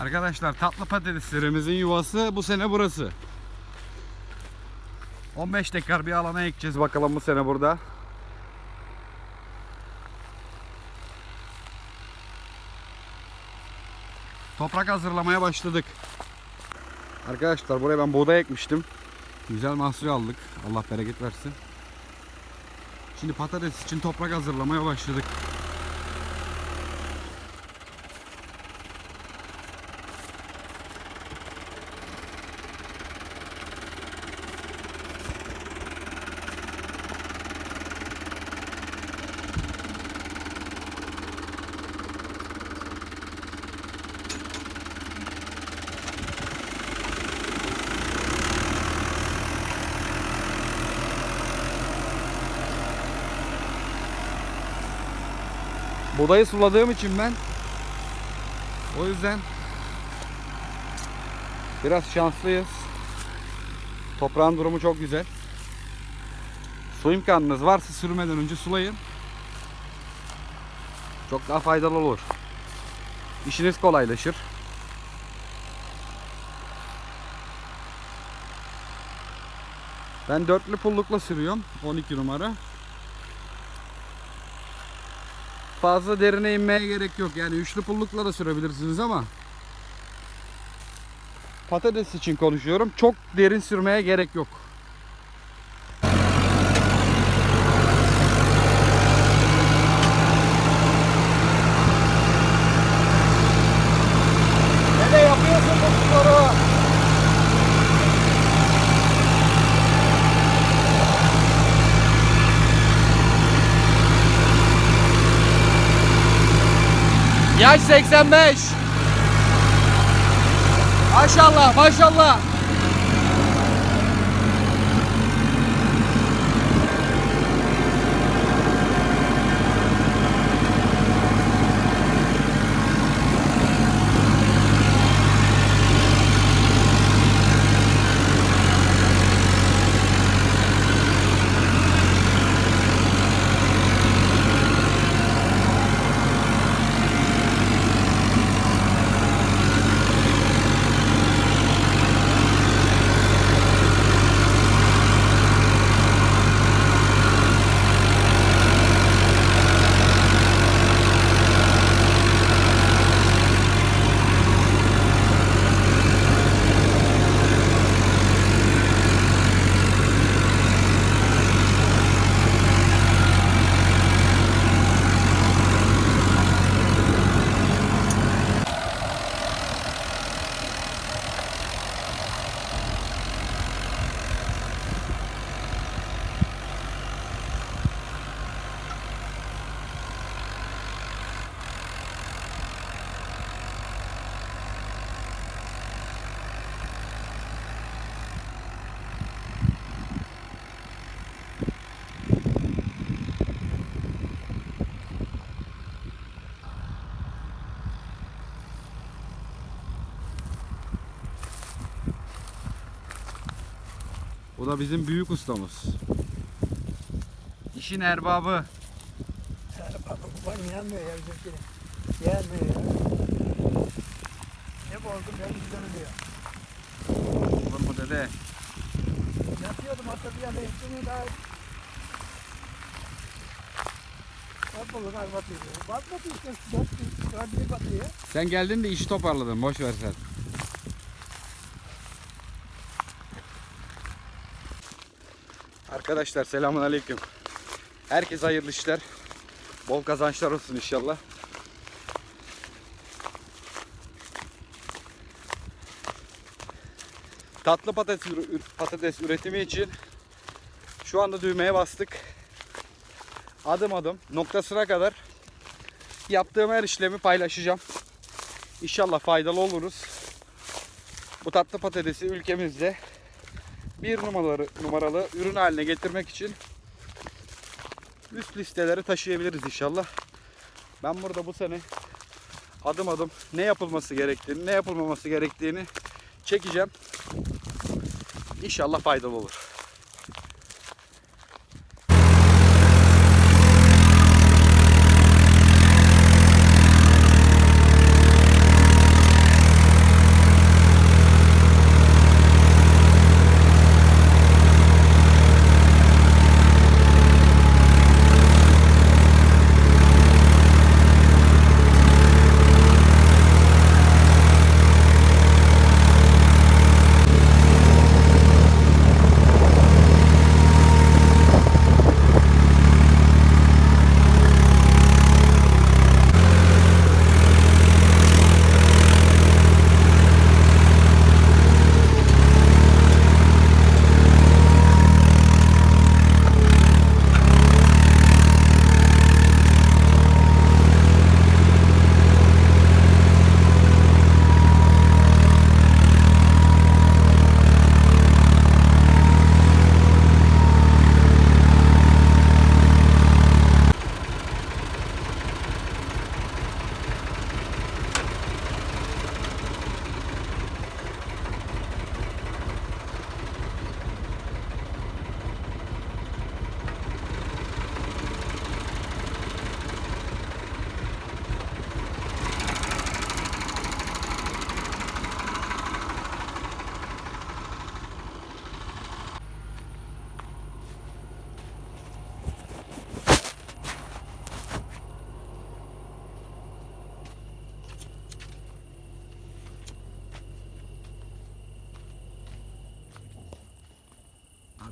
Arkadaşlar tatlı patateslerimizin yuvası bu sene burası. 15 dekar bir alana ekeceğiz bakalım bu sene burada. Toprak hazırlamaya başladık. Arkadaşlar buraya ben buğday ekmiştim. Güzel mahsul aldık. Allah bereket versin. Şimdi patates için toprak hazırlamaya başladık. Buğdayı suladığım için ben o yüzden biraz şanslıyız. Toprağın durumu çok güzel. Su imkanınız varsa sürmeden önce sulayın. Çok daha faydalı olur. İşiniz kolaylaşır. Ben dörtlü pullukla sürüyorum. 12 numara. Fazla derine inmeye gerek yok. Yani üçlü pullukla da sürebilirsiniz ama patates için konuşuyorum. Çok derin sürmeye gerek yok. Ne de yapıyorsun bu sporu? Yaş 85. Maşallah maşallah. Bu da bizim büyük ustamız. İşin erbabı. Bak yanmıyor ya bizimkine. Yanmıyor ya. Ne bozdum ben oluyor. Olur mu dede? Yapıyordum hatta bir yana üstünü daha... Az batıyor. Batmadı işte. Batıyor. Sen geldin de işi toparladın. Boş ver sen. Arkadaşlar selamun aleyküm. Herkese hayırlı işler. Bol kazançlar olsun inşallah. Tatlı patates, patates üretimi için şu anda düğmeye bastık. Adım adım noktasına kadar yaptığım her işlemi paylaşacağım. İnşallah faydalı oluruz. Bu tatlı patatesi ülkemizde bir numaralı, numaralı ürün haline getirmek için üst listeleri taşıyabiliriz inşallah. Ben burada bu sene adım adım ne yapılması gerektiğini, ne yapılmaması gerektiğini çekeceğim. İnşallah faydalı olur.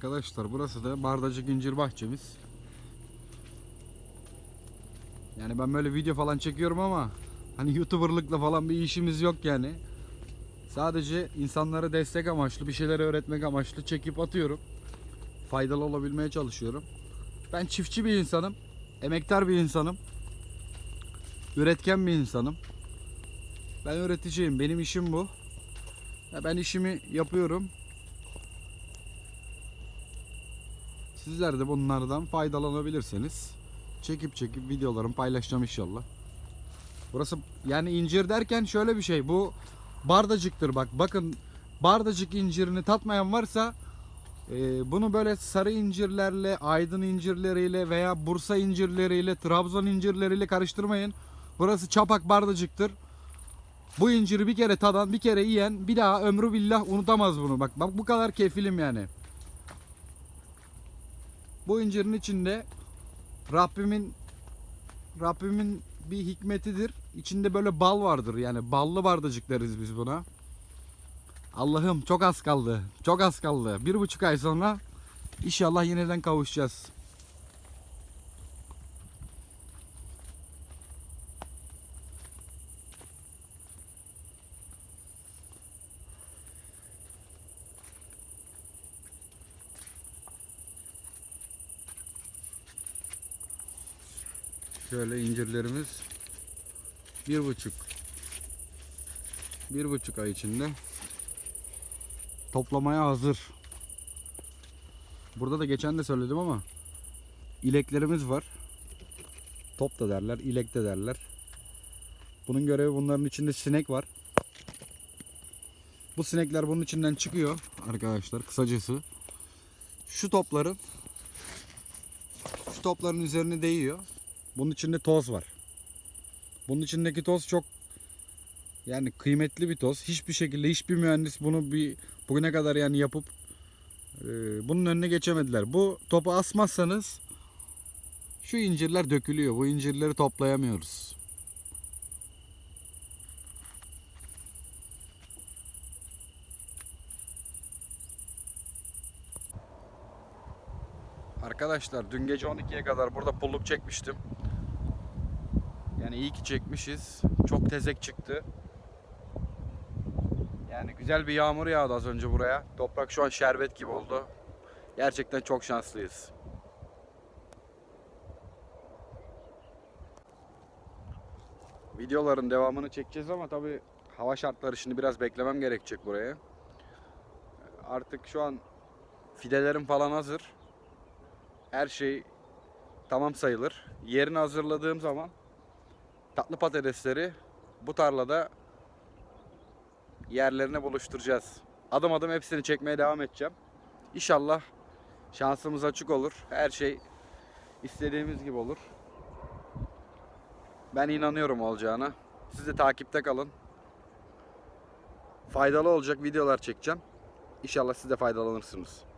Arkadaşlar burası da Bardacık İncir Bahçemiz. Yani ben böyle video falan çekiyorum ama hani YouTuber'lıkla falan bir işimiz yok yani. Sadece insanlara destek amaçlı, bir şeyleri öğretmek amaçlı çekip atıyorum. Faydalı olabilmeye çalışıyorum. Ben çiftçi bir insanım. Emektar bir insanım. Üretken bir insanım. Ben üreticiyim. Benim işim bu. Ben işimi yapıyorum. Sizler de bunlardan faydalanabilirseniz çekip çekip videolarımı paylaşacağım inşallah. Burası yani incir derken şöyle bir şey. Bu bardacıktır bak. Bakın bardacık incirini tatmayan varsa e, bunu böyle sarı incirlerle, aydın incirleriyle veya Bursa incirleriyle, Trabzon incirleriyle karıştırmayın. Burası çapak bardacıktır. Bu inciri bir kere tadan, bir kere yiyen bir daha ömrü billah unutamaz bunu. Bak bak bu kadar kefilim yani. Bu incirin içinde Rabbimin Rabbimin bir hikmetidir. İçinde böyle bal vardır. Yani ballı bardacık deriz biz buna. Allah'ım çok az kaldı. Çok az kaldı. Bir buçuk ay sonra inşallah yeniden kavuşacağız. Şöyle incirlerimiz bir buçuk bir buçuk ay içinde toplamaya hazır. Burada da geçen de söyledim ama ileklerimiz var. Top da derler, ilek de derler. Bunun görevi bunların içinde sinek var. Bu sinekler bunun içinden çıkıyor arkadaşlar kısacası. Şu topların şu topların üzerine değiyor. Bunun içinde toz var. Bunun içindeki toz çok yani kıymetli bir toz. Hiçbir şekilde hiçbir mühendis bunu bir bugüne kadar yani yapıp e, bunun önüne geçemediler. Bu topu asmazsanız şu incirler dökülüyor. Bu incirleri toplayamıyoruz. Arkadaşlar dün gece 12'ye kadar burada pulluk çekmiştim. Yani iyi ki çekmişiz. Çok tezek çıktı. Yani güzel bir yağmur yağdı az önce buraya. Toprak şu an şerbet gibi oldu. Gerçekten çok şanslıyız. Videoların devamını çekeceğiz ama tabi hava şartları şimdi biraz beklemem gerekecek buraya. Artık şu an fidelerim falan hazır. Her şey tamam sayılır. Yerini hazırladığım zaman tatlı patatesleri bu tarlada yerlerine buluşturacağız. Adım adım hepsini çekmeye devam edeceğim. İnşallah şansımız açık olur. Her şey istediğimiz gibi olur. Ben inanıyorum olacağına. Siz de takipte kalın. Faydalı olacak videolar çekeceğim. İnşallah siz de faydalanırsınız.